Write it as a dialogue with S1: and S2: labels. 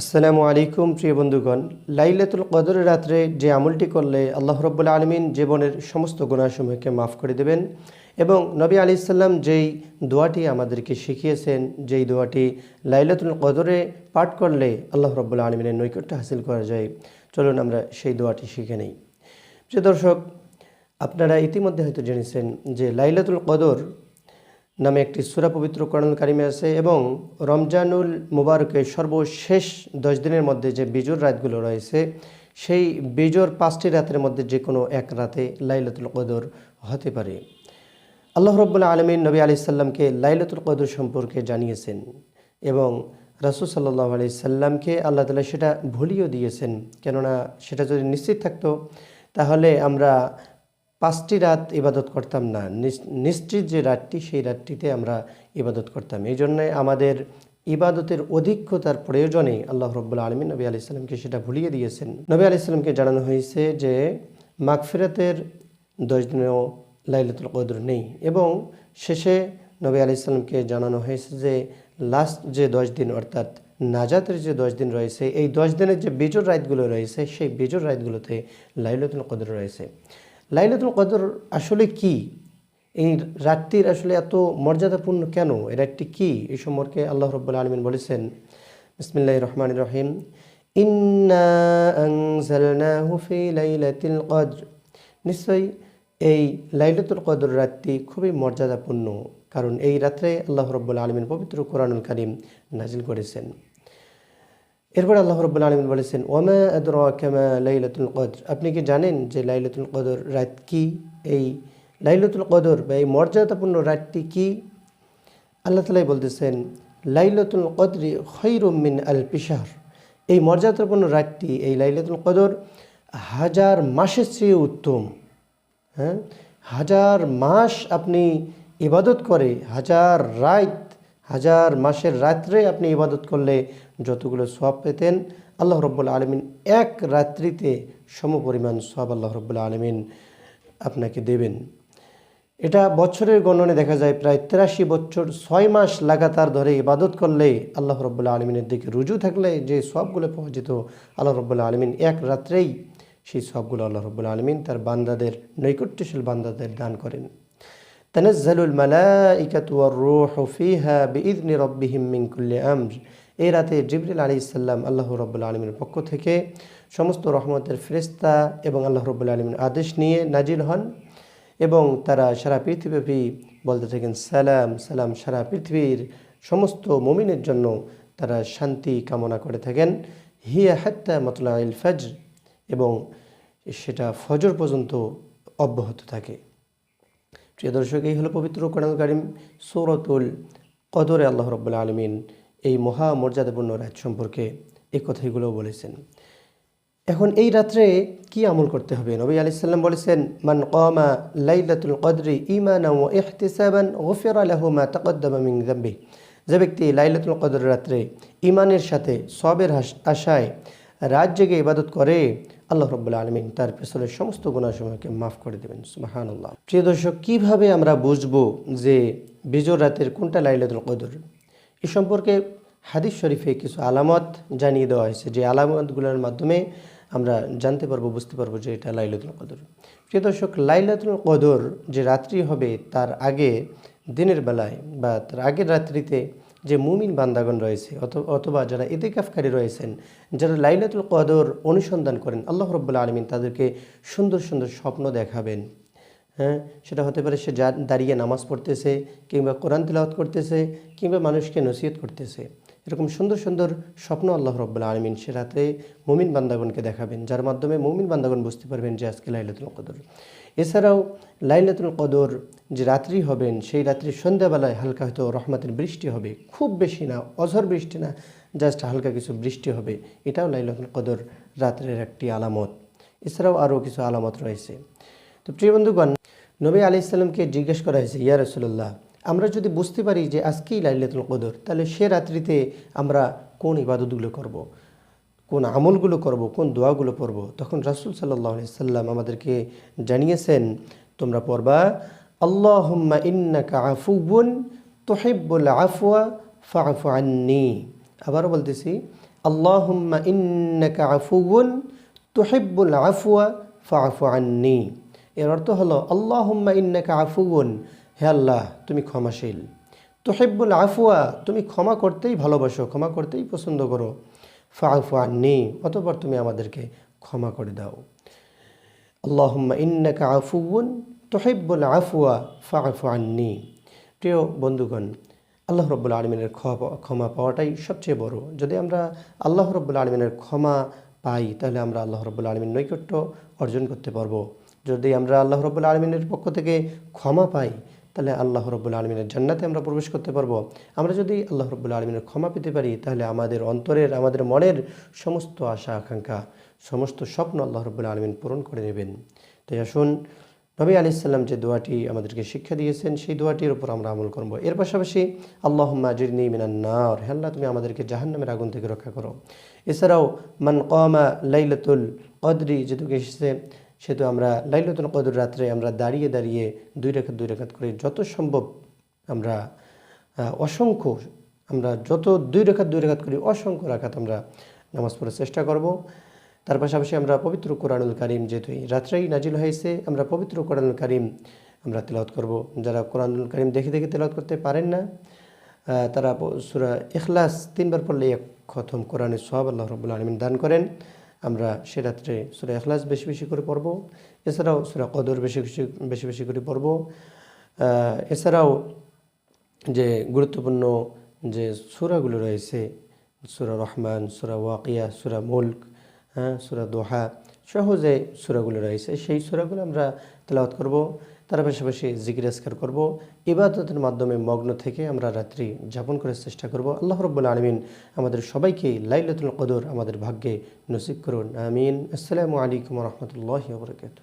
S1: আসসালামু আলাইকুম, প্রিয় বন্ধুগণ। লাইলাতুল কদরের রাত্রে যে আমলটি করলে আল্লাহ রব্বুল আলমিন জীবনের সমস্ত গুণাসমূহকে মাফ করে দেবেন এবং নবী আলি সাল্লাম যেই দোয়াটি আমাদেরকে শিখিয়েছেন, যেই দোয়াটি লাইলাতুল কদরে পাঠ করলে আল্লাহ রব্বুল আলমিনের নৈকট্য হাসিল করা যায়। চলুন আমরা সেই দোয়াটি শিখে নেই। প্রিয় দর্শক, আপনারা ইতিমধ্যে হয়তো জেনেছেন যে লাইলাতুল কদর নামে একটি সুরা পবিত্র করণ কারিমে আছে এবং রমজানুল মুবারকের সর্বশেষ দশ দিনের মধ্যে যে বিজোর রাতগুলো রয়েছে, সেই বিজোর পাঁচটি রাতের মধ্যে যে কোনো এক রাতে লাইলাতুল কদর হতে পারে। আল্লাহ রব্বুল্লা আলমিন নবী আলি সাল্লামকে লাইলাতুল কদর সম্পর্কে জানিয়েছেন এবং রাসুল সাল্লাহ আলি সাল্লামকে আল্লাহ তালা সেটা ভুলিয়েও দিয়েছেন। কেননা সেটা যদি নিশ্চিত থাকতো, তাহলে আমরা পাঁচটি রাত ইবাদত করতাম না। নিশ্চিত যে রাতটি, সেই রাতটিতে আমরা ইবাদত করতাম। এই জন্যে আমাদের ইবাদতের অধিকতার প্রয়োজনে আল্লাহ রব্বুল আলমী নবী আলি সাল্লামকে সেটা ভুলিয়ে দিয়েছেন। নবী আলি সাল্লামকে জানানো হয়েছে যে, মাগফিরাতের দশ দিনেও লাইলাতুল কদর নেই এবং শেষে নবী আলি সাল্লামকে জানানো হয়েছে যে, লাস্ট যে দশ দিন অর্থাৎ নাজাতের যে দশ দিন রয়েছে, এই দশ দিনের যে বেজোর রাতগুলো রয়েছে, সেই বেজোর রাতগুলোতে লাইলাতুল কদর রয়েছে। লাইলাতুল কদর আসলে কি? এই রাতটির আসলে এত মর্যাদাপূর্ণ কেন? এই রাতটি কি? এই সম্পর্কে আল্লাহ রব্বুল আলমিন বলেছেন বিসমিল্লাহ রহমান রহিম নিশ্চয়ই এই লাইলাতুল কদর রাতটি খুবই মর্যাদাপূর্ণ, কারণ এই রাত্রে আল্লাহ রব্বুল আলমিন পবিত্র কোরআনুল কারিম নাজিল করেছেন। এরপর আল্লাহ রব্বুল আলমিন বলেছেন ওমা আদর কেমা লাইলাতুল কদর। আপনি কি জানেন যে লাইলাতুল কদর রাত কি? এই লাইলাতুল কদর বা এই মর্যাদাপূর্ণ রাতটি কি? আল্লাহ তালাই বলতেছেন, লাইলাতুল কদরি খৈরুমিন আল পিসার এই মর্যাদাপূর্ণ রাতটি, এই লাইলাতুল কদর হাজার মাসের চেয়ে উত্তম। হ্যাঁ? হাজার মাস আপনি ইবাদত করে, হাজার রাত, হাজার মাসের রাত্রে আপনি ইবাদত করলে যতগুলো সব পেতেন, আল্লাহ রব্বুল আলমিন এক রাত্রিতে সমপরিমাণ সব আল্লাহ রব্বুল আলমিন আপনাকে দেবেন। এটা বছরের গণনে দেখা যায় প্রায় তেরাশি বছর, ছয় মাস লাগাতার ধরে ইবাদত করলে আল্লাহ রব্বুল্লা আলমিনের দিকে রুজু থাকলে যে সবগুলো পাওয়া যেত, আল্লাহ রব্বুল্লা আলমিন এক রাত্রেই সেই সবগুলো আল্লাহ রব্বুল্লা আলমিন তার বান্দাদের, নৈকট্যশীল বান্দাদের দান করেন। তানাজ্জালুল মালাইকাতু ওয়ার রূহু ফিহা বিইذনি রাব্বিহিম মিন কুল্লি আমর। এই রাতে জিবরিল আলী সালাম আল্লাহ রাব্বুল আলামিনের পক্ষ থেকে সমস্ত রহমতের ফেরেশতা এবং আল্লাহ রাব্বুল আলামিনের আদেশ নিয়ে নাজিল হন এবং তারা সারা পৃথিবীব্যাপী বলতে থাকেন, সালাম সালাম সারা পৃথিবীর সমস্ত মমিনের জন্য তারা শান্তি কামনা করে থাকেন। হিয়া হাত্তা মতলা ইল ফজর এবং সেটা ফজর পর্যন্ত অব্যাহত থাকে। প্রিয় দর্শক, এই হলো পবিত্র কোরআন কারিম সৌরতুল কদরে আল্লাহ রব্বুল্লা আলমিন এই মহা মর্যাদাপূর্ণ রাত সম্পর্কে এই কথাগুলো বলেছেন। এখন এই রাত্রে কি আমল করতে হবে? নবী আলি সাল্লাম বলেছেন, মান কমা লাইলাতুল কদরি ইমানা ও ইহতিসাবান গফির আলাহু মা তাকদ্দামা মিন যাম্বি যে ব্যক্তি লাইলাতুল কদর রাত্রে ইমানের সাথে সবের আশায় রাত জেগে ইবাদত করে, আল্লাহ রব্বুল্লা আলমিন তার পেছনের সমস্ত গুণাসমূহকে মাফ করে দেবেন। সুবাহান আল্লাহ প্রিয় দর্শক, কীভাবে আমরা বুঝব যে বিজোর রাতের কোনটা লাইলাতুল কদর? এ সম্পর্কে হাদিস শরীফে কিছু আলামত জানিয়ে দেওয়া হয়েছে। যে আলামতগুলোর মাধ্যমে আমরা জানতে পারব, বুঝতে পারব যে এটা লাইলাতুল কদর। প্রিয় দর্শক, লাইলাতুল কদর যে রাত্রি হবে, তার আগে দিনের বেলায় বা তার আগের রাত্রিতে যে মুমিন বান্দাগণ রয়েছে, অথ- অথবা যারা ইতিকাফকারী রয়েছেন, যারা লাইলাতুল কদর অনুসন্ধান করেন, আল্লাহ রব্বুল্লা আলমিন তাদেরকে সুন্দর সুন্দর স্বপ্ন দেখাবেন। হ্যাঁ? সেটা হতে পারে সে দাঁড়িয়ে নামাজ পড়তেছে, কিংবা কোরআন তেলাওয়াত করতেছে, কিংবা মানুষকে নসিহত করতেছে। এরকম সুন্দর সুন্দর স্বপ্ন আল্লাহ রব্বুল্লা আলমিন সে রাতে মুমিন বান্দাগণকে দেখাবেন, যার মাধ্যমে মুমিন বান্দাগণ বুঝতে পারবেন যে আজকে লাইলাতুল কদর। এছাড়াও লাইলাতুল কদর যে রাত্রি হবেন, সেই রাত্রি সন্ধ্যাবেলায় হালকা হয়তো রহমতের বৃষ্টি হবে, খুব বেশি না, অঝর বৃষ্টি না, জাস্ট হালকা কিছু বৃষ্টি হবে, এটাও লাইলাতুল কদর রাত্রের একটি আলামত। এছাড়াও আরও কিছু আলামত রয়েছে। তো প্রিয় বন্ধুগণ নবী আলি ইসলামকে জিজ্ঞেস করা হয়েছে, ইয়া রসুল্লাহ আমরা যদি বুঝতে পারি যে আজকেই লাইলাতুল কদর, তাহলে সে রাত্রিতে আমরা কোন ইবাদতগুলো করব। কোন আমলগুলো করব? কোন দোয়াগুলো পড়ব? তখন রাসুল সাল্লাহ সাল্লাম আমাদেরকে জানিয়েছেন, তোমরা পড়বা, আল্লাহুম্মা ইন্নাকা আফুবুন তোহেব্বুল আফওয়া ফাফু আন্নি। আবারও বলতেছি, আল্লাহুম্মা ইন্নাকা আফুউন তুহিব্বুল আফওয়া ফাআফু আন্নি। এর অর্থ হলো, আল্লাহুম্মা ইন্নাকা আফুউন। হে আল্লাহ, তুমি ক্ষমাশীল। তুহিব্বুল আফুয়া তুমি ক্ষমা করতেই ভালোবাসো, ক্ষমা করতেই পছন্দ করো। ফাআফু আন্নি, অতঃপর তুমি আমাদেরকে ক্ষমা করে দাও। আল্লাহ আল্লাহুম্মা ইন্নাকা আফুউন, তুহিব্বুল আফওয়া, ফাআফু আন্নি। প্রিয় বন্ধুগণ, আল্লাহ রব্বুল আলমিনের ক্ষমা পাওয়াটাই সবচেয়ে বড়। যদি আমরা আল্লাহ রব্বুল আলমিনের ক্ষমা পাই, তাহলে আমরা আল্লাহ রব্বুল আলমিন নৈকট্য অর্জন করতে পারব। যদি আমরা আল্লাহ রব্বুল আলমিনের পক্ষ থেকে ক্ষমা পাই, তাহলে আল্লাহ রব্বুল আলমিনের জান্নাতে আমরা প্রবেশ করতে পারব। আমরা যদি আল্লাহ রব্বুল আলমিনের ক্ষমা পেতে পারি, তাহলে আমাদের অন্তরের, আমাদের মনের সমস্ত আশা, আকাঙ্ক্ষা, সমস্ত স্বপ্ন আল্লাহ রব্বুল আলমিন পূরণ করে নেবেন। তাই আসুন, নবী আলি সাল্লাম যে দোয়াটি আমাদেরকে শিক্ষা দিয়েছেন, সেই দোয়াটির উপর আমরা আমল করব। এর পাশাপাশি আল্লাহ মাজিরনি মিনান্নার হেল্লা তুমি আমাদেরকে জাহান্নামের আগুন থেকে রক্ষা করো। এছাড়াও, মান কমা লাইলাতুল কদরি যেহেতু এসেছে সেহেতু আমরা লাইলাতুল কদর রাত্রে আমরা দাঁড়িয়ে দাঁড়িয়ে দুই রেখাত দুই রেখাত করে যত সম্ভব আমরা অসংখ্য আমরা যত দুই রেখাত দুই রেখাত করি অসংখ্য রাখাত আমরা নামাজ পড়ার চেষ্টা করব। তার পাশাপাশি আমরা পবিত্র কোরআনুল কারিম যেহেতু রাত্রেই নাজিল হয়েছে, আমরা পবিত্র কোরআনুল কারিম আমরা তেলাওয়াত করব। যারা কোরআনুল কারিম দেখে দেখে তেলাওয়াত করতে পারেন না তারা সূরা ইখলাস তিনবার পড়লে এক খতম কোরআনের সব আল্লাহ রবুল আলমিন দান করেন। আমরা সে রাত্রে সুরা এখলাস বেশি বেশি করে পড়ব। এছাড়াও সুরা কদর বেশি বেশি বেশি বেশি করে পড়ব। এছাড়াও যে গুরুত্বপূর্ণ যে সুরাগুলো রয়েছে, সুরা রহমান, সুরা ওয়াকিয়া, সুরা মুল্ক হ্যাঁ সুরা দোহা সহজে সুরাগুলো রয়েছে, সেই সুরাগুলো আমরা তেলাওয়াত করব। তার পাশাপাশি জিকির আসকার করব। ইবাদতের মাধ্যমে মগ্ন থেকে আমরা রাত্রি যাপন করার চেষ্টা করব। আল্লাহ রব্বুল আলমিন আমাদের সবাইকে লাইলাতুল কদর, আমাদের ভাগ্যে নসিব করুন। আমিন। আসসালামু আলাইকুম রহমতুল্লাহ বরকাত